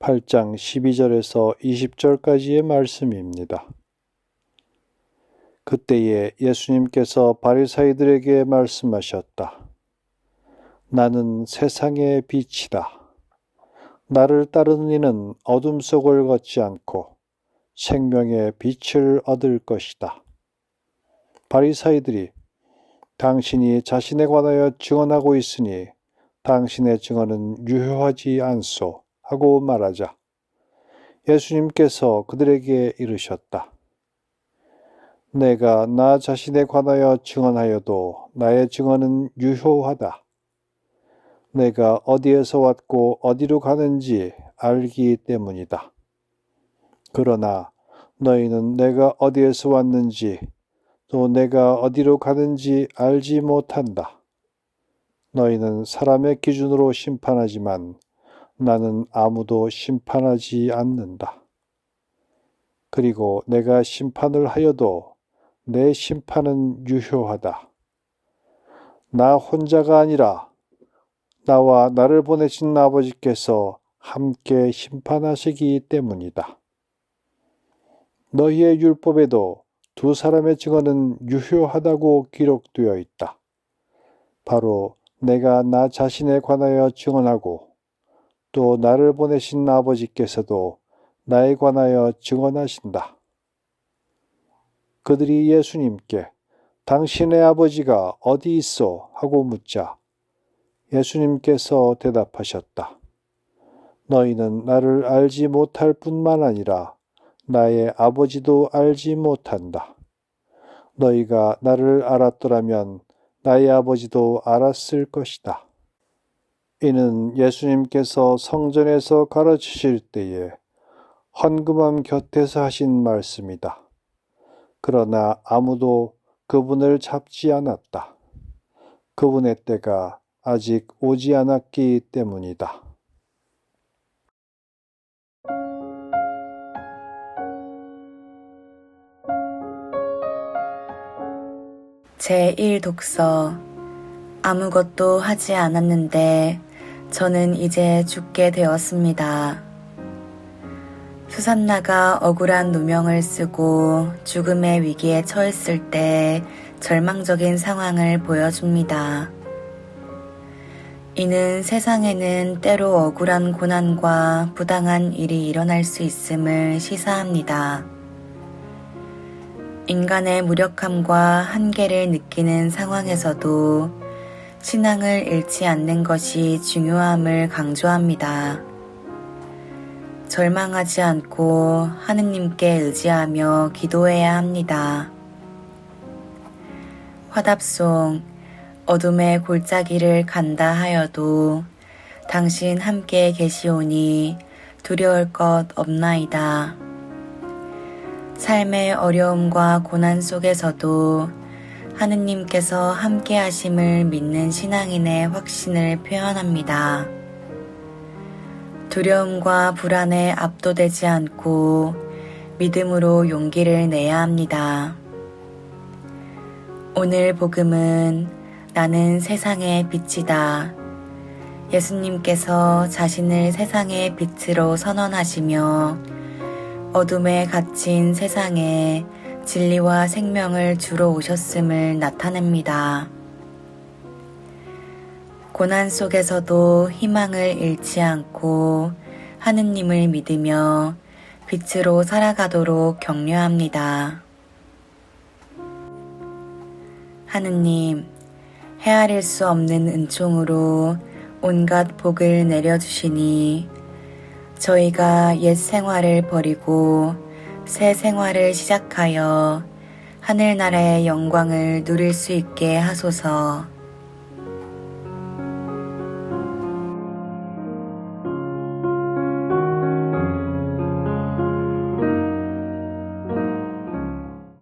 8장 12절에서 20절까지의 말씀입니다. 그때에 예수님께서 바리사이들에게 말씀하셨다. 나는 세상의 빛이다. 나를 따르는 이는 어둠 속을 걷지 않고 생명의 빛을 얻을 것이다. 바리사이들이 당신이 자신에 관하여 증언하고 있으니 당신의 증언은 유효하지 않소 하고 말하자 예수님께서 그들에게 이르셨다. 내가 나 자신에 관하여 증언하여도 나의 증언은 유효하다. 내가 어디에서 왔고 어디로 가는지 알기 때문이다. 그러나 너희는 내가 어디에서 왔는지 또 내가 어디로 가는지 알지 못한다. 너희는 사람의 기준으로 심판하지만 나는 아무도 심판하지 않는다. 그리고 내가 심판을 하여도 내 심판은 유효하다. 나 혼자가 아니라 나와 나를 보내신 아버지께서 함께 심판하시기 때문이다. 너희의 율법에도 두 사람의 증언은 유효하다고 기록되어 있다. 바로 내가 나 자신에 관하여 증언하고 또 나를 보내신 아버지께서도 나에 관하여 증언하신다. 그들이 예수님께 당신의 아버지가 어디 있어? 하고 묻자 예수님께서 대답하셨다. 너희는 나를 알지 못할 뿐만 아니라 나의 아버지도 알지 못한다. 너희가 나를 알았더라면 나의 아버지도 알았을 것이다. 이는 예수님께서 성전에서 가르치실 때에 헌금함 곁에서 하신 말씀이다. 그러나 아무도 그분을 잡지 않았다. 그분의 때가 아직 오지 않았기 때문이다. 제1독서 아무것도 하지 않았는데 저는 이제 죽게 되었습니다. 수산나가 억울한 누명을 쓰고 죽음의 위기에 처했을 때 절망적인 상황을 보여줍니다. 이는 세상에는 때로 억울한 고난과 부당한 일이 일어날 수 있음을 시사합니다. 인간의 무력함과 한계를 느끼는 상황에서도 신앙을 잃지 않는 것이 중요함을 강조합니다. 절망하지 않고 하느님께 의지하며 기도해야 합니다. 화답송 어둠의 골짜기를 간다 하여도 당신 함께 계시오니 두려울 것 없나이다. 삶의 어려움과 고난 속에서도 하느님께서 함께 하심을 믿는 신앙인의 확신을 표현합니다. 두려움과 불안에 압도되지 않고 믿음으로 용기를 내야 합니다. 오늘 복음은 나는 세상의 빛이다. 예수님께서 자신을 세상의 빛으로 선언하시며 어둠에 갇힌 세상에 진리와 생명을 주러 오셨음을 나타냅니다. 고난 속에서도 희망을 잃지 않고 하느님을 믿으며 빛으로 살아가도록 격려합니다. 하느님, 헤아릴 수 없는 은총으로 온갖 복을 내려주시니 저희가 옛 생활을 버리고 새 생활을 시작하여 하늘나라의 영광을 누릴 수 있게 하소서.